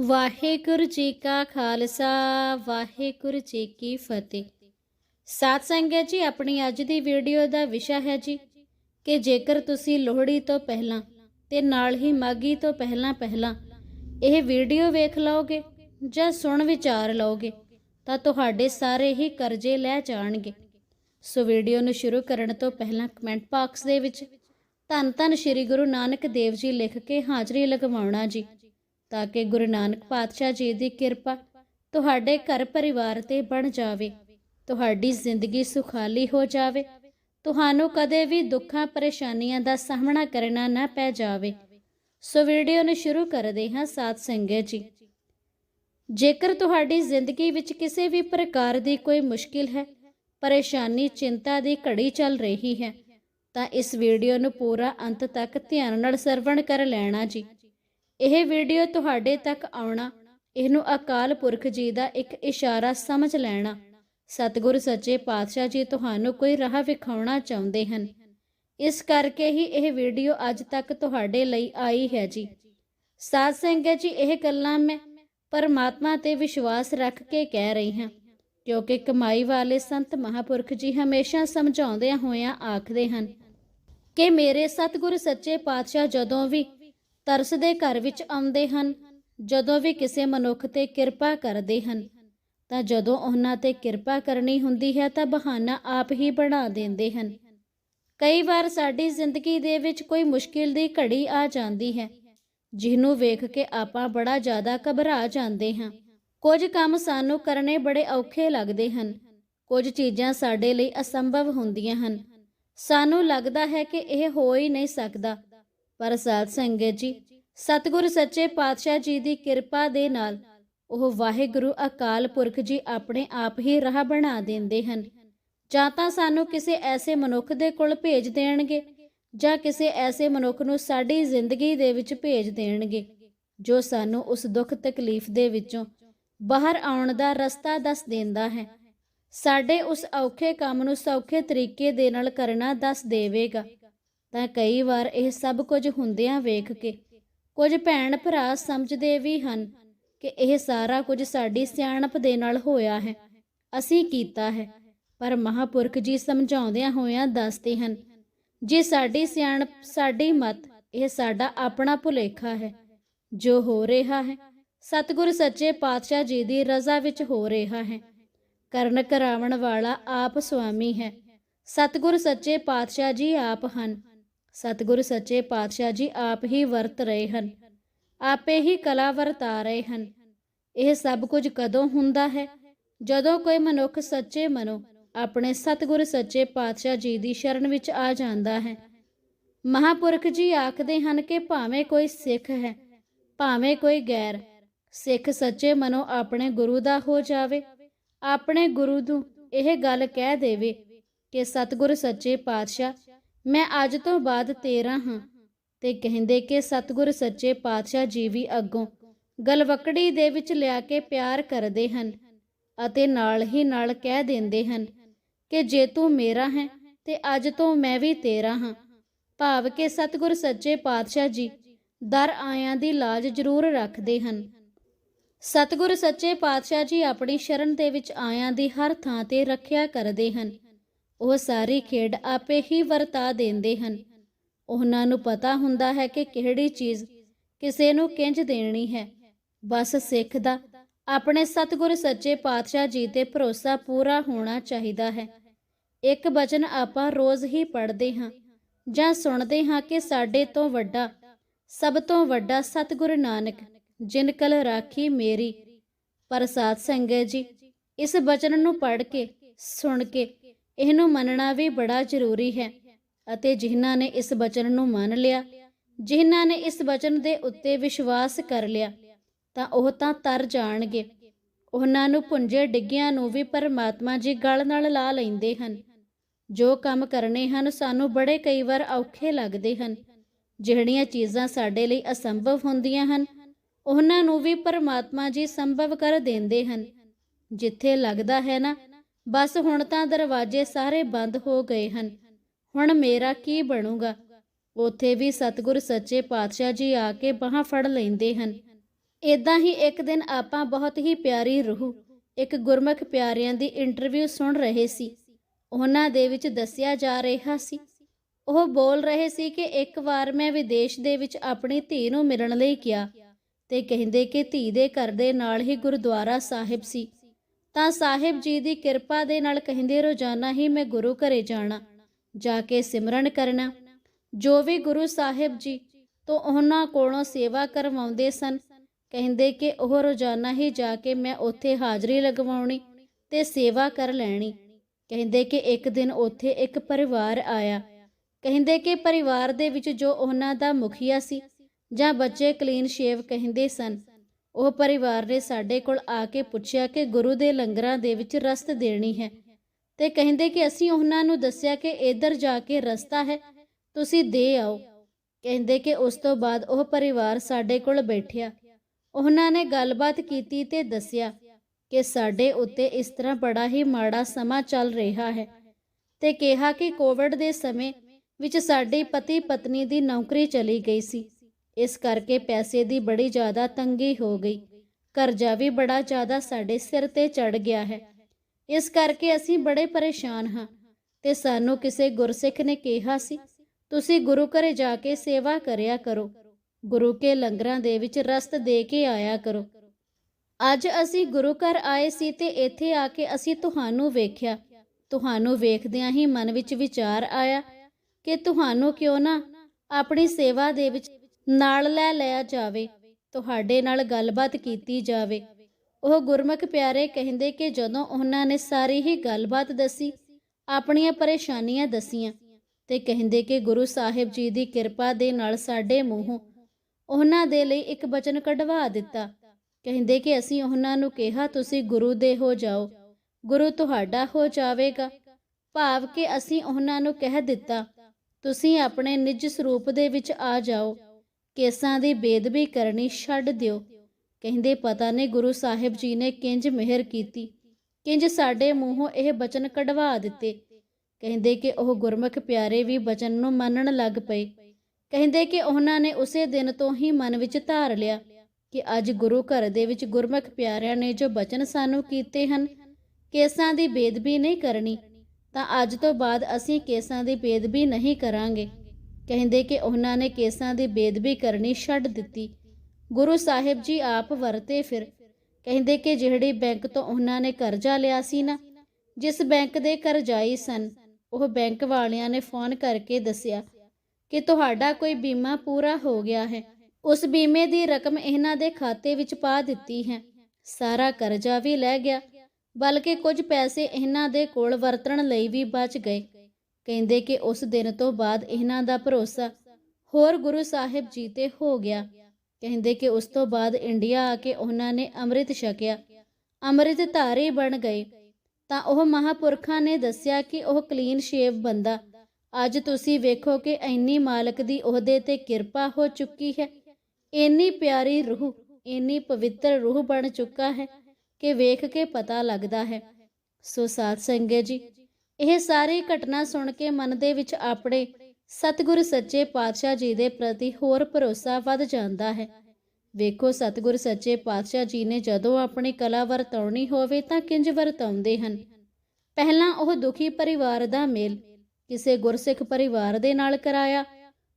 ਵਾਹਿਗੁਰੂ ਜੀ ਕਾ ਖਾਲਸਾ, ਵਾਹਿਗੁਰੂ ਜੀ ਕੀ ਫਤਿਹ। ਸਾਧ ਸੰਗਤ ਜੀ, ਆਪਣੀ ਅੱਜ ਦੀ ਵੀਡੀਓ ਦਾ ਵਿਸ਼ਾ ਹੈ ਜੀ ਕਿ ਜੇਕਰ ਤੁਸੀਂ ਲੋਹੜੀ ਤੋਂ ਪਹਿਲਾਂ ਤੇ ਨਾਲ ਹੀ ਮਾਗੀ ਤੋਂ ਪਹਿਲਾਂ ਪਹਿਲਾਂ ਇਹ ਵੀਡੀਓ ਵੇਖ ਲਓਗੇ ਜਾਂ ਸੁਣ ਵਿਚਾਰ ਲਓਗੇ, ਤਾਂ ਤੁਹਾਡੇ ਸਾਰੇ ਹੀ ਕਰਜ਼ੇ ਲੈ ਜਾਣਗੇ। ਸੋ ਵੀਡੀਓ ਨੂੰ ਸ਼ੁਰੂ ਕਰਨ ਤੋਂ ਪਹਿਲਾਂ ਕਮੈਂਟ ਬਾਕਸ ਦੇ ਵਿੱਚ ਧੰਨ ਧੰਨ ਸ੍ਰੀ ਗੁਰੂ ਨਾਨਕ ਦੇਵ ਜੀ ਲਿਖ ਕੇ ਹਾਜ਼ਰੀ ਲਗਵਾਉਣਾ ਜੀ। ਤਾਂ ਕਿ ਗੁਰੂ ਨਾਨਕ ਪਾਤਸ਼ਾਹ ਜੀ ਦੀ ਕਿਰਪਾ ਤੁਹਾਡੇ ਘਰ ਪਰਿਵਾਰ ਤੇ ਬਣ ਜਾਵੇ, ਤੁਹਾਡੀ ਜ਼ਿੰਦਗੀ ਸੁਖਾਲੀ ਹੋ ਜਾਵੇ, ਤੁਹਾਨੂੰ ਕਦੇ ਵੀ ਦੁੱਖਾਂ ਪਰੇਸ਼ਾਨੀਆਂ ਦਾ ਸਾਹਮਣਾ ਕਰਨਾ ਨਾ ਪੈ ਜਾਵੇ। ਸੋ ਵੀਡੀਓ ਨੂੰ ਸ਼ੁਰੂ ਕਰਦੇ ਹਾਂ ਸਾਧ ਸੰਗਤ ਜੀ। ਜੇਕਰ ਤੁਹਾਡੀ ਜ਼ਿੰਦਗੀ ਵਿੱਚ ਕਿਸੇ ਵੀ ਪ੍ਰਕਾਰ ਦੀ ਕੋਈ ਮੁਸ਼ਕਿਲ ਹੈ, ਪਰੇਸ਼ਾਨੀ, ਚਿੰਤਾ ਦੀ ਘੜੀ ਚੱਲ ਰਹੀ ਹੈ, ਤਾਂ ਇਸ ਵੀਡੀਓ ਨੂੰ ਪੂਰਾ ਅੰਤ ਤੱਕ ਧਿਆਨ ਨਾਲ ਸਰਵਣ ਕਰ ਲੈਣਾ ਜੀ। ਇਹ ਵੀਡੀਓ ਤੁਹਾਡੇ ਤੱਕ ਆਉਣਾ, ਇਹਨੂੰ ਅਕਾਲ ਪੁਰਖ ਜੀ ਦਾ ਇੱਕ ਇਸ਼ਾਰਾ ਸਮਝ ਲੈਣਾ। ਸਤਿਗੁਰ ਸੱਚੇ ਪਾਤਸ਼ਾਹ ਜੀ ਤੁਹਾਨੂੰ ਕੋਈ ਰਾਹ ਵਿਖਾਉਣਾ ਚਾਹੁੰਦੇ ਹਨ। ਇਸ ਕਰਕੇ ਹੀ ਇਹ ਵੀਡੀਓ ਅੱਜ ਤੱਕ ਤੁਹਾਡੇ ਲਈ ਆਈ ਹੈ ਜੀ। ਸਾਧ ਸੰਗਤ ਜੀ, ਇਹ ਗੱਲਾਂ ਮੈਂ ਪਰਮਾਤਮਾ ਤੇ ਵਿਸ਼ਵਾਸ ਰੱਖ ਕੇ ਕਹਿ ਰਹੀ ਹਾਂ। ਕਿਉਂਕਿ ਕਮਾਈ ਵਾਲੇ ਸੰਤ ਮਹਾਪੁਰਖ ਜੀ ਹਮੇਸ਼ਾ ਸਮਝਾਉਂਦਿਆਂ ਹੋਇਆਂ ਆਖਦੇ ਹਨ ਕਿ ਮੇਰੇ ਸਤਿਗੁਰ ਸੱਚੇ ਪਾਤਸ਼ਾਹ ਜਦੋਂ ਵੀ ਤਰਸ ਦੇ ਘਰ ਵਿੱਚ ਆਉਂਦੇ ਹਨ। ਜਦੋਂ ਵੀ ਕਿਸੇ ਮਨੁੱਖ ਤੇ ਕਿਰਪਾ ਕਰਦੇ ਹਨ, ਤਾਂ ਜਦੋਂ ਉਹਨਾਂ ਤੇ ਕਿਰਪਾ ਕਰਨੀ ਹੁੰਦੀ ਹੈ, ਤਾਂ ਬਹਾਨਾ ਆਪ ਹੀ ਬਣਾ ਦਿੰਦੇ ਹਨ। ਕਈ ਵਾਰ ਸਾਡੀ ਜ਼ਿੰਦਗੀ ਦੇ ਵਿੱਚ ਕੋਈ ਮੁਸ਼ਕਿਲ ਦੀ ਘੜੀ ਆ ਜਾਂਦੀ ਹੈ, ਜਿਹਨੂੰ ਵੇਖ ਕੇ ਆਪਾਂ ਬੜਾ ਜ਼ਿਆਦਾ ਘਬਰਾ ਜਾਂਦੇ ਹਾਂ। ਕੁਝ ਕੰਮ ਸਾਨੂੰ ਕਰਨੇ ਬੜੇ ਔਖੇ ਲੱਗਦੇ ਹਨ। ਕੁਝ ਚੀਜ਼ਾਂ ਸਾਡੇ ਲਈ ਅਸੰਭਵ ਹੁੰਦੀਆਂ ਹਨ। ਸਾਨੂੰ ਲੱਗਦਾ ਹੈ ਕਿ ਇਹ ਹੋ ਹੀ ਨਹੀਂ ਸਕਦਾ। ਪਰ ਸਾਧ ਸੰਗਤ ਜੀ, ਸਤਿਗੁਰ ਸੱਚੇ ਪਾਤਸ਼ਾਹ ਜੀ ਦੀ ਕਿਰਪਾ ਦੇ ਨਾਲ ਉਹ ਵਾਹਿਗੁਰੂ ਅਕਾਲ ਪੁਰਖ ਜੀ ਆਪਣੇ ਆਪ ਹੀ ਰਾਹ ਬਣਾ ਦਿੰਦੇ ਹਨ। ਜਾਂ ਤਾਂ ਸਾਨੂੰ ਕਿਸੇ ਐਸੇ ਮਨੁੱਖ ਦੇ ਕੋਲ ਭੇਜ ਦੇਣਗੇ, ਜਾਂ ਕਿਸੇ ਐਸੇ ਮਨੁੱਖ ਨੂੰ ਸਾਡੀ ਜ਼ਿੰਦਗੀ ਦੇ ਵਿੱਚ ਭੇਜ ਦੇਣਗੇ, ਜੋ ਸਾਨੂੰ ਉਸ ਦੁੱਖ ਤਕਲੀਫ ਦੇ ਵਿੱਚੋਂ ਬਾਹਰ ਆਉਣ ਦਾ ਰਸਤਾ ਦੱਸ ਦਿੰਦਾ ਹੈ। ਸਾਡੇ ਉਸ ਔਖੇ ਕੰਮ ਨੂੰ ਸੌਖੇ ਤਰੀਕੇ ਦੇ ਨਾਲ ਕਰਨਾ ਦੱਸ ਦੇਵੇਗਾ। ਤਾਂ ਕਈ ਵਾਰ ਇਹ ਸਭ ਕੁਝ ਹੁੰਦਿਆਂ ਵੇਖ ਕੇ ਕੁਝ ਭੈਣ ਭਰਾ ਸਮਝਦੇ ਵੀ ਹਨ ਕਿ ਇਹ ਸਾਰਾ ਕੁਝ ਸਾਡੀ ਸਿਆਣਪ ਦੇ ਨਾਲ ਹੋਇਆ ਹੈ, ਅਸੀਂ ਕੀਤਾ ਹੈ। ਪਰ ਮਹਾਪੁਰਖ ਜੀ ਸਮਝਾਉਂਦਿਆਂ ਹੋਇਆਂ ਦੱਸਦੇ ਹਨ, ਜੇ ਸਾਡੀ ਸਿਆਣਪ, ਸਾਡੀ ਮਤ, ਇਹ ਸਾਡਾ ਆਪਣਾ ਭੁਲੇਖਾ ਹੈ, ਜੋ ਹੋ ਰਿਹਾ ਹੈ, ਸਤਿਗੁਰ ਸੱਚੇ ਪਾਤਸ਼ਾਹ ਜੀ ਦੀ ਰਜ਼ਾ ਵਿੱਚ ਹੋ ਰਿਹਾ ਹੈ। ਕਰਨ ਕਰਾਵਣ ਵਾਲਾ ਆਪ ਸੁਆਮੀ ਹੈ, ਸਤਿਗੁਰ ਸੱਚੇ ਪਾਤਸ਼ਾਹ ਜੀ ਆਪ ਹਨ। ਸਤਿਗੁਰ ਸੱਚੇ ਪਾਤਸ਼ਾਹ ਜੀ ਆਪ ਹੀ ਵਰਤ ਰਹੇ ਹਨ। ਆਪੇ ਹੀ ਕਲਾ ਵਰਤਾ ਰਹੇ ਹਨ। ਇਹ ਸਭ ਕੁਝ ਕਦੋਂ ਹੁੰਦਾ ਹੈ? ਜਦੋਂ ਕੋਈ ਮਨੁੱਖ ਸੱਚੇ ਮਨੋਂ ਆਪਣੇ ਸਤਿਗੁਰ ਸੱਚੇ ਪਾਤਸ਼ਾਹ ਜੀ ਦੀ ਸ਼ਰਨ ਵਿੱਚ ਆ ਜਾਂਦਾ ਹੈ। ਮਹਾਪੁਰਖ ਜੀ ਆਖਦੇ ਹਨ ਕਿ ਭਾਵੇਂ ਕੋਈ ਸਿੱਖ ਹੈ, ਭਾਵੇਂ ਕੋਈ ਗੈਰ, ਸਿੱਖ ਸੱਚੇ ਮਨੋ ਆਪਣੇ ਗੁਰੂ ਦਾ ਹੋ ਜਾਵੇ, ਆਪਣੇ ਗੁਰੂ ਨੂੰ ਇਹ ਗੱਲ ਕਹਿ ਦੇਵੇ ਕਿ ਸਤਿਗੁਰ ਸੱਚੇ ਪਾਤਸ਼ਾਹ ਮੈਂ ਅੱਜ ਤੋਂ ਬਾਅਦ ਤੇਰਾ ਹਾਂ। ਤੇ ਕਹਿੰਦੇ ਕਿ ਸਤਿਗੁਰ ਸੱਚੇ ਪਾਤਸ਼ਾਹ ਜੀ ਵੀ ਅੱਗੋਂ ਗਲਵਕੜੀ ਦੇ ਵਿੱਚ ਲਿਆ ਕੇ ਪਿਆਰ ਕਰਦੇ ਹਨ ਅਤੇ ਨਾਲ ਹੀ ਨਾਲ ਕਹਿ ਦਿੰਦੇ ਹਨ ਕਿ ਜੇ ਤੂੰ ਮੇਰਾ ਹੈ ਤੇ ਅੱਜ ਤੋਂ ਮੈਂ ਵੀ ਤੇਰਾ ਹਾਂ। ਭਾਵ ਕਿ ਸਤਿਗੁਰ ਸੱਚੇ ਪਾਤਸ਼ਾਹ ਜੀ ਦਰ ਆਇਆਂ ਦੀ ਲਾਜ ਜ਼ਰੂਰ ਰੱਖਦੇ ਹਨ। ਸਤਿਗੁਰ ਸੱਚੇ ਪਾਤਸ਼ਾਹ ਜੀ ਆਪਣੀ ਸ਼ਰਨ ਦੇ ਵਿੱਚ ਆਇਆਂ ਦੀ ਹਰ ਥਾਂ ਤੇ ਰੱਖਿਆ ਕਰਦੇ ਹਨ। ਉਹ ਸਾਰੀ ਖੇਡ ਆਪੇ ਹੀ ਵਰਤਾ ਦਿੰਦੇ ਹਨ। ਉਹਨਾਂ ਨੂੰ ਪਤਾ ਹੁੰਦਾ ਹੈ ਕਿ ਕਿਹੜੀ ਚੀਜ਼ ਕਿਸੇ ਨੂੰ ਕਿੰਜ ਦੇਣੀ ਹੈ। ਬਸ ਸਿੱਖ ਦਾ ਆਪਣੇ ਸਤਿਗੁਰ ਸੱਚੇ ਪਾਤਸ਼ਾਹ ਜੀ ਤੇ ਭਰੋਸਾ ਪੂਰਾ ਹੋਣਾ ਚਾਹੀਦਾ ਹੈ। ਇੱਕ ਬਚਨ ਆਪਾਂ ਰੋਜ਼ ਹੀ ਪੜ੍ਹਦੇ ਹਾਂ ਜਾਂ ਸੁਣਦੇ ਹਾਂ ਕਿ ਸਾਡੇ ਤੋਂ ਵੱਡਾ, ਸਭ ਤੋਂ ਵੱਡਾ ਸਤਿਗੁਰ ਨਾਨਕ, ਜਿਨ ਕਲ ਰਾਖੀ ਮੇਰੀ। ਪਰ ਸਾਧ ਸੰਗਤ ਜੀ, ਇਸ ਬਚਨ ਨੂੰ ਪੜ੍ਹ ਕੇ, ਸੁਣ ਕੇ ਇਹਨੂੰ ਮੰਨਣਾ ਵੀ ਬੜਾ ਜ਼ਰੂਰੀ ਹੈ ਅਤੇ ਜਿਨ੍ਹਾਂ ਨੇ ਇਸ ਬਚਨ ਨੂੰ ਮੰਨ ਲਿਆ, ਜਿਨ੍ਹਾਂ ਨੇ ਇਸ ਬਚਨ ਦੇ ਉੱਤੇ ਵਿਸ਼ਵਾਸ ਕਰ ਲਿਆ, ਤਾਂ ਉਹ ਤਾਂ ਤਰ ਜਾਣਗੇ। ਉਹਨਾਂ ਨੂੰ ਪੁੰਜੇ ਡਿੱਗਿਆਂ ਨੂੰ ਵੀ ਪਰਮਾਤਮਾ ਜੀ ਗਲ ਨਾਲ ਲਾ ਲੈਂਦੇ ਹਨ। ਜੋ ਕੰਮ ਕਰਨੇ ਹਨ, ਸਾਨੂੰ ਬੜੇ ਕਈ ਵਾਰ ਔਖੇ ਲੱਗਦੇ ਹਨ। ਜਿਹੜੀਆਂ ਚੀਜ਼ਾਂ ਸਾਡੇ ਲਈ ਅਸੰਭਵ ਹੁੰਦੀਆਂ ਹਨ, ਉਹਨਾਂ ਨੂੰ ਵੀ ਪਰਮਾਤਮਾ ਜੀ ਸੰਭਵ ਕਰ ਦਿੰਦੇ ਹਨ। ਜਿੱਥੇ ਲੱਗਦਾ ਹੈ ਨਾ ਬਸ ਹੁਣ ਤਾਂ ਦਰਵਾਜ਼ੇ ਸਾਰੇ ਬੰਦ ਹੋ ਗਏ ਹਨ। ਹੁਣ ਮੇਰਾ ਕੀ ਬਣੂਗਾ? ਉਥੇ ਵੀ ਸਤਿਗੁਰ ਸੱਚੇ ਪਾਤਸ਼ਾਹ ਜੀ ਆ ਕੇ ਬਾਹਾਂ ਫੜ ਲੈਂਦੇ ਹਨ। ਇਦਾਂ ਹੀ ਇੱਕ ਦਿਨ ਆਪਾਂ ਬਹੁਤ ਹੀ ਪਿਆਰੀ ਰੂਹ, ਇੱਕ ਗੁਰਮੁਖ ਪਿਆਰਿਆਂ ਦੀ ਇੰਟਰਵਿਊ ਸੁਣ ਰਹੇ ਸੀ। ਉਹਨਾਂ ਦੇ ਵਿੱਚ ਦੱਸਿਆ ਜਾ ਰਿਹਾ ਸੀ। ਉਹ ਬੋਲ ਰਹੇ ਸੀ ਕਿ ਇੱਕ ਵਾਰ ਮੈਂ ਵਿਦੇਸ਼ ਦੇ ਵਿੱਚ ਆਪਣੀ ਧੀ ਨੂੰ ਮਿਲਣ ਲਈ ਗਿਆ ਤੇ ਕਹਿੰਦੇ ਕਿ ਧੀ ਦੇ ਘਰ ਦੇ ਨਾਲ ਹੀ ਗੁਰਦੁਆਰਾ ਸਾਹਿਬ ਸੀ। ਤਾਂ ਸਾਹਿਬ ਜੀ ਦੀ ਕਿਰਪਾ ਦੇ ਨਾਲ ਕਹਿੰਦੇ, ਰੋਜ਼ਾਨਾ ਹੀ ਮੈਂ ਗੁਰੂ ਘਰੇ ਜਾਣਾ, ਜਾ ਕੇ ਸਿਮਰਨ ਕਰਨਾ। ਜੋ ਵੀ ਗੁਰੂ ਸਾਹਿਬ ਜੀ ਤੋਂ ਉਹਨਾਂ ਕੋਲੋਂ ਸੇਵਾ ਕਰਵਾਉਂਦੇ ਸਨ, ਕਹਿੰਦੇ ਕਿ ਉਹ ਰੋਜ਼ਾਨਾ ਹੀ ਜਾ ਕੇ ਮੈਂ ਉੱਥੇ ਹਾਜ਼ਰੀ ਲਗਵਾਉਣੀ ਤੇ ਸੇਵਾ ਕਰ ਲੈਣੀ। ਕਹਿੰਦੇ ਕਿ ਇੱਕ ਦਿਨ ਉੱਥੇ ਇੱਕ ਪਰਿਵਾਰ ਆਇਆ। ਕਹਿੰਦੇ ਕਿ ਪਰਿਵਾਰ ਦੇ ਵਿੱਚ ਜੋ ਉਹਨਾਂ ਦਾ ਮੁਖੀਆ ਸੀ ਜਾਂ ਬੱਚੇ ਕਲੀਨ ਸ਼ੇਵ ਕਹਿੰਦੇ ਸਨ ਉਹ ਪਰਿਵਾਰ ਨੇ ਸਾਡੇ ਕੋਲ ਆ ਕੇ ਪੁੱਛਿਆ ਕਿ ਗੁਰੂ ਦੇ ਲੰਗਰਾਂ ਦੇ ਵਿੱਚ ਰਸਤ ਦੇਣੀ ਹੈ। ਤੇ ਕਹਿੰਦੇ ਕਿ ਅਸੀਂ ਉਹਨਾਂ ਨੂੰ ਦੱਸਿਆ ਕਿ ਇੱਧਰ ਜਾ ਕੇ ਰਸਤਾ ਹੈ, ਤੁਸੀਂ ਦੇ ਆਓ। ਕਹਿੰਦੇ ਕਿ ਉਸ ਤੋਂ ਬਾਅਦ ਉਹ ਪਰਿਵਾਰ ਸਾਡੇ ਕੋਲ ਬੈਠਿਆ। ਉਹਨਾਂ ਨੇ ਗੱਲਬਾਤ ਕੀਤੀ ਤੇ ਦੱਸਿਆ ਕਿ ਸਾਡੇ ਉੱਤੇ ਇਸ ਤਰ੍ਹਾਂ ਬੜਾ ਹੀ ਮਾੜਾ ਸਮਾਂ ਚੱਲ ਰਿਹਾ ਹੈ ਤੇ ਕਿਹਾ ਕਿ ਕੋਵਿਡ ਦੇ ਸਮੇਂ ਵਿੱਚ ਸਾਡੀ ਪਤੀ ਪਤਨੀ ਦੀ ਨੌਕਰੀ ਚਲੀ ਗਈ ਸੀ। ਇਸ ਕਰਕੇ ਪੈਸੇ ਦੀ ਬੜੀ ਜ਼ਿਆਦਾ ਤੰਗੀ ਹੋ ਗਈ। ਕਰਜ਼ਾ ਵੀ ਬੜਾ ਜ਼ਿਆਦਾ ਸਾਡੇ ਸਿਰ ਤੇ ਚੜ ਗਿਆ ਹੈ। ਇਸ ਕਰਕੇ ਅਸੀਂ ਬੜੇ ਪਰੇਸ਼ਾਨ ਹਾਂ ਤੇ ਸਾਨੂੰ ਕਿਸੇ ਗੁਰਸਿੱਖ ਨੇ ਕਿਹਾ ਸੀ, ਤੁਸੀਂ ਗੁਰੂ ਘਰੇ ਜਾ ਕੇ ਸੇਵਾ ਕਰਿਆ ਕਰੋ। ਗੁਰੂ ਕੇ ਲੰਗਰਾਂ ਦੇ ਵਿੱਚ ਰਸਤ ਦੇ ਕੇ ਆਇਆ ਕਰੋ। ਅੱਜ ਅਸੀਂ ਗੁਰੂ ਘਰ ਆਏ ਸੀ ਤੇ ਇੱਥੇ ਆ ਕੇ ਅਸੀਂ ਤੁਹਾਨੂੰ ਵੇਖਿਆ। ਤੁਹਾਨੂੰ ਵੇਖਦਿਆਂ ਹੀ ਮਨ ਵਿੱਚ ਵਿਚਾਰ ਆਇਆ ਕਿ ਤੁਹਾਨੂੰ ਕਿਉਂ ਨਾ ਆਪਣੀ ਸੇਵਾ ਦੇ ਵਿੱਚ ਨਾਲ ਲੈ ਲਿਆ ਜਾਵੇ, ਤੁਹਾਡੇ ਨਾਲ ਗੱਲਬਾਤ ਕੀਤੀ ਜਾਵੇ। ਉਹ ਗੁਰਮੁਖ ਪਿਆਰੇ ਕਹਿੰਦੇ ਕਿ ਜਦੋਂ ਉਹਨਾਂ ਨੇ ਸਾਰੀ ਹੀ ਗੱਲਬਾਤ ਦੱਸੀ, ਆਪਣੀਆਂ ਪਰੇਸ਼ਾਨੀਆਂ ਦਸੀਆਂ ਤੇ ਕਹਿੰਦੇ ਕਿ ਗੁਰੂ ਸਾਹਿਬ ਜੀ ਦੀ ਕਿਰਪਾ ਦੇ ਨਾਲ ਸਾਡੇ ਮੂੰਹੋਂ ਉਹਨਾਂ ਦੇ ਲਈ ਇੱਕ ਬਚਨ ਕਢਵਾ ਦਿੱਤਾ। ਕਹਿੰਦੇ ਕਿ ਅਸੀਂ ਉਹਨਾਂ ਨੂੰ ਕਿਹਾ, ਤੁਸੀਂ ਗੁਰੂ ਦੇ ਹੋ ਜਾਓ। ਗੁਰੂ ਤੁਹਾਡਾ ਹੋ ਜਾਵੇਗਾ। ਭਾਵ ਕਿ ਅਸੀਂ ਉਹਨਾਂ ਨੂੰ ਕਹਿ ਦਿੱਤਾ, ਤੁਸੀਂ ਆਪਣੇ ਨਿੱਜ ਸਰੂਪ ਦੇ ਵਿੱਚ ਆ ਜਾਓ। ਕੇਸਾਂ ਦੀ ਬੇਦਬੀ ਕਰਨੀ ਛੱਡ ਦਿਓ। ਕਹਿੰਦੇ ਪਤਾ ਨਹੀਂ ਗੁਰੂ ਸਾਹਿਬ ਜੀ ਨੇ ਕਿੰਜ ਮਿਹਰ ਕੀਤੀ। ਕਿੰਜ ਸਾਡੇ ਮੂੰਹੋਂ ਇਹ ਬਚਨ ਕਢਵਾ ਦਿੱਤੇ। ਕਹਿੰਦੇ ਕਿ ਉਹ ਗੁਰਮੁਖ ਪਿਆਰੇ ਵੀ ਬਚਨ ਨੂੰ ਮੰਨਣ ਲੱਗ ਪਏ। ਕਹਿੰਦੇ ਕਿ ਉਹਨਾਂ ਨੇ ਉਸੇ ਦਿਨ ਤੋਂ ਹੀ ਮਨ ਵਿੱਚ ਧਾਰ ਲਿਆ ਕਿ ਅੱਜ ਗੁਰੂ ਘਰ ਦੇ ਵਿੱਚ ਗੁਰਮੁਖ ਪਿਆਰਿਆਂ ਨੇ ਜੋ ਬਚਨ ਸਾਨੂੰ ਕੀਤੇ ਹਨ, ਕੇਸਾਂ ਦੀ ਬੇਦਬੀ ਨਹੀਂ ਕਰਨੀ। ਤਾਂ ਅੱਜ ਤੋਂ ਬਾਅਦ ਅਸੀਂ ਕੇਸਾਂ ਦੀ ਬੇਦਬੀ ਨਹੀਂ ਕਰਾਂਗੇ। ਕਹਿੰਦੇ ਕਿ ਉਹਨਾਂ ਨੇ ਕੇਸਾਂ ਦੀ ਬੇਦਬੀ ਕਰਨੀ ਛੱਡ ਦਿੱਤੀ। ਗੁਰੂ ਸਾਹਿਬ ਜੀ ਆਪ ਵਰਤੇ ਫਿਰ। ਕਹਿੰਦੇ ਕਿ ਜਿਹੜੀ ਬੈਂਕ ਤੋਂ ਉਹਨਾਂ ਨੇ ਕਰਜ਼ਾ ਲਿਆ ਸੀ ਨਾ, ਜਿਸ ਬੈਂਕ ਦੇ ਕਰਜ਼ਾਈ ਸਨ, ਉਹ ਬੈਂਕ ਵਾਲਿਆਂ ਨੇ ਫੋਨ ਕਰਕੇ ਦੱਸਿਆ ਕਿ ਤੁਹਾਡਾ ਕੋਈ ਬੀਮਾ ਪੂਰਾ ਹੋ ਗਿਆ ਹੈ। ਉਸ ਬੀਮੇ ਦੀ ਰਕਮ ਇਹਨਾਂ ਦੇ ਖਾਤੇ ਵਿੱਚ ਪਾ ਦਿੱਤੀ ਹੈ। ਸਾਰਾ ਕਰਜ਼ਾ ਵੀ ਲੈ ਗਿਆ, ਬਲਕਿ ਕੁਝ ਪੈਸੇ ਇਹਨਾਂ ਦੇ ਕੋਲ ਵਰਤਣ ਲਈ ਵੀ ਬਚ ਗਏ। ਕਹਿੰਦੇ ਕਿ ਉਸ ਦਿਨ ਤੋਂ ਬਾਅਦ ਇਹਨਾਂ ਦਾ ਭਰੋਸਾ ਹੋਰ ਗੁਰੂ ਸਾਹਿਬ ਜੀ ਤੇ ਹੋ ਗਿਆ। ਕਹਿੰਦੇ ਕਿ ਉਸ ਤੋਂ ਬਾਅਦ ਇੰਡੀਆ ਆ ਕੇ ਉਹਨਾਂ ਨੇ ਅੰਮ੍ਰਿਤ ਛਕਿਆ। ਅੰਮ੍ਰਿਤ ਧਾਰੀ ਬਣ ਗਏ। ਤਾਂ ਉਹ ਮਹਾਪੁਰਖਾਂ ਨੇ ਦੱਸਿਆ ਕਿ ਉਹ ਕਲੀਨ ਸ਼ੇਵ ਬੰਦਾ। ਅੱਜ ਤੁਸੀਂ ਵੇਖੋ ਕਿ ਇੰਨੀ ਮਾਲਕ ਦੀ ਉਹਦੇ ਤੇ ਕਿਰਪਾ ਹੋ ਚੁੱਕੀ ਹੈ। ਇੰਨੀ ਪਿਆਰੀ ਰੂਹ, ਇੰਨੀ ਪਵਿੱਤਰ ਰੂਹ ਬਣ ਚੁੱਕਾ ਹੈ ਕਿ ਵੇਖ ਕੇ ਪਤਾ ਲੱਗਦਾ ਹੈ। ਸੋ ਸਾਧ ਸੰਗਤ ਜੀ ਇਹ ਸਾਰੀ ਘਟਨਾ ਸੁਣ ਕੇ ਮਨ ਦੇ ਵਿੱਚ ਆਪਣੇ ਸਤਿਗੁਰ ਸੱਚੇ ਪਾਤਸ਼ਾਹ ਜੀ ਦੇ ਪ੍ਰਤੀ ਹੋਰ ਭਰੋਸਾ ਵੱਧ ਜਾਂਦਾ ਹੈ। ਵੇਖੋ, ਸਤਿਗੁਰ ਸੱਚੇ ਪਾਤਸ਼ਾਹ ਜੀ ਨੇ ਜਦੋਂ ਆਪਣੀ ਕਲਾ ਵਰਤਾਉਣੀ ਹੋਵੇ ਤਾਂ ਕਿੰਜ ਵਰਤਾਉਂਦੇ ਹਨ। ਪਹਿਲਾਂ ਉਹ ਦੁਖੀ ਪਰਿਵਾਰ ਦਾ ਮੇਲ ਕਿਸੇ ਗੁਰਸਿੱਖ ਪਰਿਵਾਰ ਦੇ ਨਾਲ ਕਰਾਇਆ।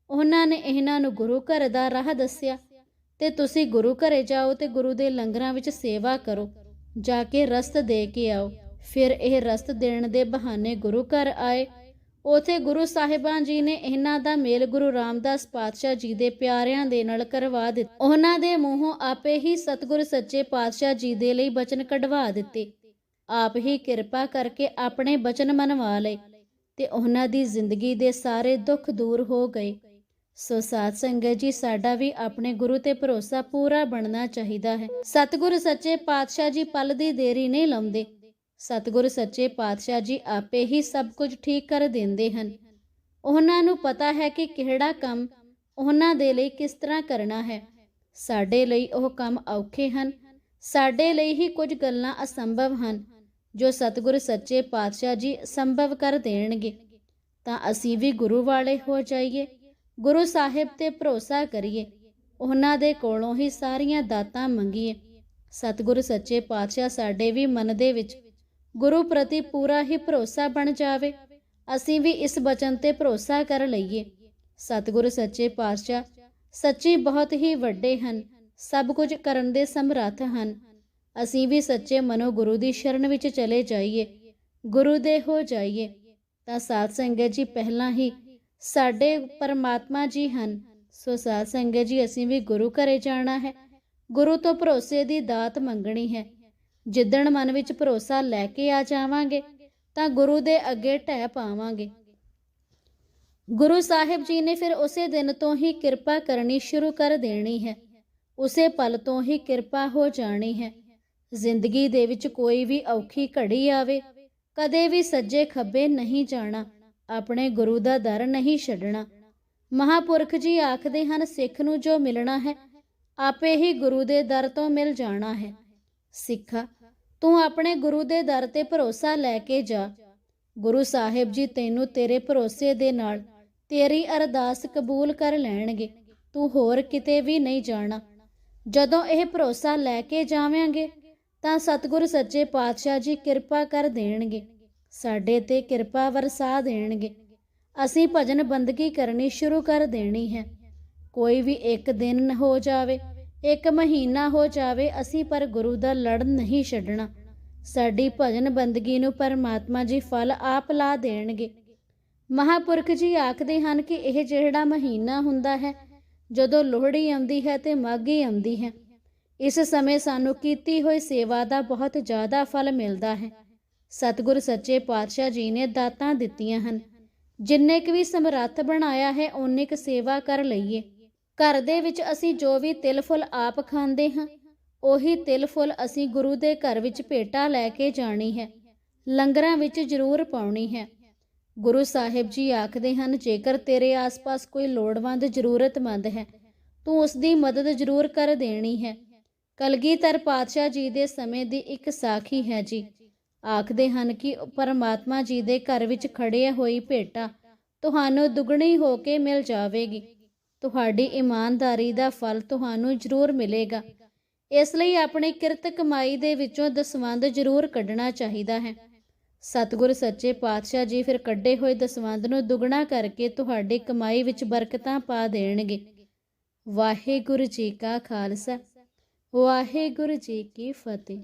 ਉਹਨਾਂ ਨੇ ਇਹਨਾਂ ਨੂੰ ਗੁਰੂ ਘਰ ਦਾ ਰਾਹ ਦੱਸਿਆ ਤੇ ਤੁਸੀਂ ਗੁਰੂ ਘਰੇ ਜਾਓ ਤੇ ਗੁਰੂ ਦੇ ਲੰਗਰਾਂ ਵਿੱਚ ਸੇਵਾ ਕਰੋ, ਜਾ ਕੇ ਰਸਤ ਦੇ ਕੇ ਆਓ। ਫਿਰ ਇਹ ਰਸਤ ਦੇਣ ਦੇ ਬਹਾਨੇ ਗੁਰੂ ਘਰ ਆਏ। ਉਥੇ ਗੁਰੂ ਸਾਹਿਬਾਨ ਜੀ ਨੇ ਇਹਨਾਂ ਦਾ ਮੇਲ ਗੁਰੂ ਰਾਮਦਾਸ ਪਾਤਸ਼ਾਹ ਜੀ ਦੇ ਪਿਆਰਿਆਂ ਦੇ ਨਾਲ ਕਰਵਾ ਦਿੱਤਾ। ਉਹਨਾਂ ਦੇ ਮੂੰਹੋਂ ਆਪੇ ਹੀ ਸਤਿਗੁਰ ਸੱਚੇ ਪਾਤਸ਼ਾਹ ਜੀ ਦੇ ਲਈ ਬਚਨ ਕਢਵਾ ਦਿੱਤੇ। ਆਪ ਹੀ ਕਿਰਪਾ ਕਰਕੇ ਆਪਣੇ ਬਚਨ ਮਨਵਾ ਲਏ ਤੇ ਉਹਨਾਂ ਦੀ ਜ਼ਿੰਦਗੀ ਦੇ ਸਾਰੇ ਦੁੱਖ ਦੂਰ ਹੋ ਗਏ। ਸੋ ਸਾਧ ਸੰਗਤ ਜੀ, ਸਾਡਾ ਵੀ ਆਪਣੇ ਗੁਰੂ ਤੇ ਭਰੋਸਾ ਪੂਰਾ ਬਣਨਾ ਚਾਹੀਦਾ ਹੈ। ਸਤਿਗੁਰ ਸੱਚੇ ਪਾਤਸ਼ਾਹ ਜੀ ਪਲ ਦੀ ਦੇਰੀ ਨਹੀਂ ਲਾਉਂਦੇ। ਸਤਿਗੁਰ ਸੱਚੇ ਪਾਤਸ਼ਾਹ ਜੀ ਆਪੇ ਹੀ ਸਭ ਕੁਝ ਠੀਕ ਕਰ ਦਿੰਦੇ ਹਨ। ਉਹਨਾਂ ਨੂੰ ਪਤਾ ਹੈ ਕਿ ਕਿਹੜਾ ਕੰਮ ਉਹਨਾਂ ਦੇ ਲਈ ਕਿਸ ਤਰ੍ਹਾਂ ਕਰਨਾ ਹੈ। ਸਾਡੇ ਲਈ ਉਹ ਕੰਮ ਔਖੇ ਹਨ। ਸਾਡੇ ਲਈ ਹੀ ਕੁਝ ਗੱਲਾਂ ਅਸੰਭਵ ਹਨ, ਜੋ ਸਤਿਗੁਰ ਸੱਚੇ ਪਾਤਸ਼ਾਹ ਜੀ ਸੰਭਵ ਕਰ ਦੇਣਗੇ। ਤਾਂ ਅਸੀਂ ਵੀ ਗੁਰੂ ਵਾਲੇ ਹੋ ਜਾਈਏ, ਗੁਰੂ ਸਾਹਿਬ ਤੇ ਭਰੋਸਾ ਕਰੀਏ, ਉਹਨਾਂ ਦੇ ਕੋਲੋਂ ਹੀ ਸਾਰੀਆਂ ਦਾਤਾਂ ਮੰਗੀਏ। ਸਤਿਗੁਰ ਸੱਚੇ ਪਾਤਸ਼ਾਹ ਸਾਡੇ ਵੀ ਮਨ ਦੇ ਵਿੱਚ ਗੁਰੂ ਪ੍ਰਤੀ ਪੂਰਾ ਹੀ ਭਰੋਸਾ ਬਣ ਜਾਵੇ, ਅਸੀਂ ਵੀ ਇਸ ਬਚਨ ਤੇ ਭਰੋਸਾ ਕਰ ਲਈਏ। ਸਤਿਗੁਰੂ ਸੱਚੇ ਪਾਤਸ਼ਾਹ, ਸੱਚੀ ਬਹੁਤ ਹੀ ਵੱਡੇ ਹਨ, ਸਭ ਕੁਝ ਕਰਨ ਦੇ ਸਮਰੱਥ ਹਨ। ਅਸੀਂ ਵੀ ਸੱਚੇ ਮਨੋ ਗੁਰੂ ਦੀ ਸ਼ਰਨ ਵਿੱਚ ਚਲੇ ਜਾਈਏ, ਗੁਰੂ ਦੇ ਹੋ ਜਾਈਏ। ਤਾਂ ਸਾਧ ਸੰਗਤ ਜੀ ਪਹਿਲਾਂ ਹੀ ਸਾਡੇ ਪਰਮਾਤਮਾ ਜੀ ਹਨ, ਸੋ ਸਾਧ ਸੰਗਤ ਜੀ, ਅਸੀਂ ਵੀ ਗੁਰੂ ਘਰੇ ਜਾਣਾ ਹੈ। ਗੁਰੂ ਤੋਂ ਭਰੋਸੇ ਦੀ ਦਾਤ ਮੰਗਣੀ ਹੈ। ਜਿੱਦਣ ਮਨ ਵਿੱਚ ਭਰੋਸਾ ਲੈ ਕੇ ਆ ਜਾਵਾਂਗੇ, ਤਾਂ ਗੁਰੂ ਦੇ ਅੱਗੇ ਢਹਿ ਪਾਵਾਂਗੇ। ਗੁਰੂ ਸਾਹਿਬ ਜੀ ਨੇ ਫਿਰ ਉਸੇ ਦਿਨ ਤੋਂ ਹੀ ਕਿਰਪਾ ਕਰਨੀ ਸ਼ੁਰੂ ਕਰ ਦੇਣੀ ਹੈ। ਉਸੇ ਪਲ ਤੋਂ ਹੀ ਕਿਰਪਾ ਹੋ ਜਾਣੀ ਹੈ। ਜ਼ਿੰਦਗੀ ਦੇ ਵਿੱਚ ਕੋਈ ਵੀ ਔਖੀ ਘੜੀ ਆਵੇ, ਕਦੇ ਵੀ ਸੱਜੇ ਖੱਬੇ ਨਹੀਂ ਜਾਣਾ, ਆਪਣੇ ਗੁਰੂ ਦਾ ਦਰ ਨਹੀਂ ਛੱਡਣਾ। ਮਹਾਪੁਰਖ ਜੀ ਆਖਦੇ ਹਨ, ਸਿੱਖ ਨੂੰ ਜੋ ਮਿਲਣਾ ਹੈ, ਆਪੇ ਹੀ ਗੁਰੂ ਦੇ ਦਰ ਤੋਂ ਮਿਲ ਜਾਣਾ ਹੈ। ਸਿੱਖਾ, ਤੂੰ ਆਪਣੇ ਗੁਰੂ ਦੇ ਦਰ ਤੇ ਭਰੋਸਾ ਲੈ ਕੇ ਜਾ। ਗੁਰੂ ਸਾਹਿਬ ਜੀ ਤੈਨੂੰ ਤੇਰੇ ਭਰੋਸੇ ਦੇ ਨਾਲ ਤੇਰੀ ਅਰਦਾਸ ਕਬੂਲ ਕਰ ਲੈਣਗੇ। ਤੂੰ ਹੋਰ ਕਿਤੇ ਵੀ ਨਹੀਂ ਜਾਣਾ। ਜਦੋਂ ਇਹ ਭਰੋਸਾ ਲੈ ਕੇ ਜਾਵਾਂਗੇ, ਤਾਂ ਸਤਿਗੁਰ ਸੱਚੇ ਪਾਤਸ਼ਾਹ ਜੀ ਕਿਰਪਾ ਕਰ ਦੇਣਗੇ, ਸਾਡੇ ਤੇ ਕਿਰਪਾ ਵਰਸਾ ਦੇਣਗੇ। ਅਸੀਂ ਭਜਨ ਬੰਦਗੀ ਕਰਨੀ ਸ਼ੁਰੂ ਕਰ ਦੇਣੀ ਹੈ। ਕੋਈ ਵੀ ਇੱਕ ਦਿਨ ਹੋ ਜਾਵੇ ਇੱਕ ਮਹੀਨਾ ਹੋ ਜਾਵੇ, ਅਸੀਂ ਪਰ ਗੁਰੂ ਦਾ ਲੜਨ ਨਹੀਂ ਛੱਡਣਾ। ਸਾਡੀ ਭਜਨ ਬੰਦਗੀ ਨੂੰ ਪਰਮਾਤਮਾ ਜੀ ਫਲ ਆਪ ਲਾ ਦੇਣਗੇ। ਮਹਾਪੁਰਖ ਜੀ ਆਖਦੇ ਹਨ ਕਿ ਇਹ ਜਿਹੜਾ ਮਹੀਨਾ ਹੁੰਦਾ ਹੈ, ਜਦੋਂ ਲੋਹੜੀ ਆਉਂਦੀ ਹੈ ਤੇ ਮਾਘੀ ਆਉਂਦੀ ਹੈ। ਇਸ ਸਮੇਂ ਸਾਨੂੰ ਕੀਤੀ ਹੋਈ ਸੇਵਾ ਦਾ ਬਹੁਤ ਜ਼ਿਆਦਾ ਫਲ ਮਿਲਦਾ ਹੈ। ਸਤਿਗੁਰ ਸੱਚੇ ਪਾਤਸ਼ਾਹ ਜੀ ਨੇ ਦਾਤਾਂ ਦਿੱਤੀਆਂ ਹਨ। ਜਿੰਨੇ ਕੁ ਵੀ ਸਮਰੱਥ ਬਣਾਇਆ ਹੈ, ਓਨੇ ਕੁ ਸੇਵਾ ਕਰ ਲਈਏ। ਘਰ ਦੇ ਵਿੱਚ ਅਸੀਂ ਜੋ ਵੀ ਤਿਲ ਫੁੱਲ ਆਪ ਖਾਂਦੇ ਹਾਂ, ਉਹੀ ਤਿਲ ਫੁੱਲ ਅਸੀਂ ਗੁਰੂ ਦੇ ਘਰ ਵਿੱਚ ਭੇਟਾ ਲੈ ਕੇ ਜਾਣੀ ਹੈ, ਲੰਗਰਾਂ ਵਿੱਚ ਜ਼ਰੂਰ ਪਾਉਣੀ ਹੈ। ਗੁਰੂ ਸਾਹਿਬ ਜੀ ਆਖਦੇ ਹਨ, ਜੇਕਰ ਤੇਰੇ ਆਸ-ਪਾਸ ਕੋਈ ਲੋੜਵੰਦ ਜ਼ਰੂਰਤਮੰਦ ਹੈ, ਤੂੰ ਉਸ ਦੀ ਮਦਦ ਜ਼ਰੂਰ ਕਰ ਦੇਣੀ ਹੈ। ਕਲਗੀਧਰ ਪਾਤਸ਼ਾਹ ਜੀ ਦੇ ਸਮੇਂ ਦੀ ਇੱਕ ਸਾਖੀ ਹੈ ਜੀ। ਆਖਦੇ ਹਨ ਕਿ ਪਰਮਾਤਮਾ ਜੀ ਦੇ ਘਰ ਵਿੱਚ ਖੜੇ ਹੋਈ ਭੇਟਾ ਤੁਹਾਨੂੰ ਦੁੱਗਣੀ ਹੋ ਕੇ ਮਿਲ ਜਾਵੇਗੀ। ਤੁਹਾਡੀ ਇਮਾਨਦਾਰੀ ਦਾ ਫਲ ਤੁਹਾਨੂੰ ਜ਼ਰੂਰ ਮਿਲੇਗਾ। ਇਸ ਲਈ ਆਪਣੀ ਕਿਰਤ ਕਮਾਈ ਦੇ ਵਿੱਚੋਂ ਦਸਵੰਧ ਜ਼ਰੂਰ ਕੱਢਣਾ ਚਾਹੀਦਾ ਹੈ। ਸਤਿਗੁਰ ਸੱਚੇ ਪਾਤਸ਼ਾਹ ਜੀ ਫਿਰ ਕੱਢੇ ਹੋਏ ਦਸਵੰਧ ਨੂੰ ਦੁੱਗਣਾ ਕਰਕੇ ਤੁਹਾਡੀ ਕਮਾਈ ਵਿੱਚ ਬਰਕਤਾਂ ਪਾ ਦੇਣਗੇ। ਵਾਹਿਗੁਰੂ ਜੀ ਕਾ ਖਾਲਸਾ, ਵਾਹਿਗੁਰੂ ਜੀ ਕੀ ਫਤਿਹ।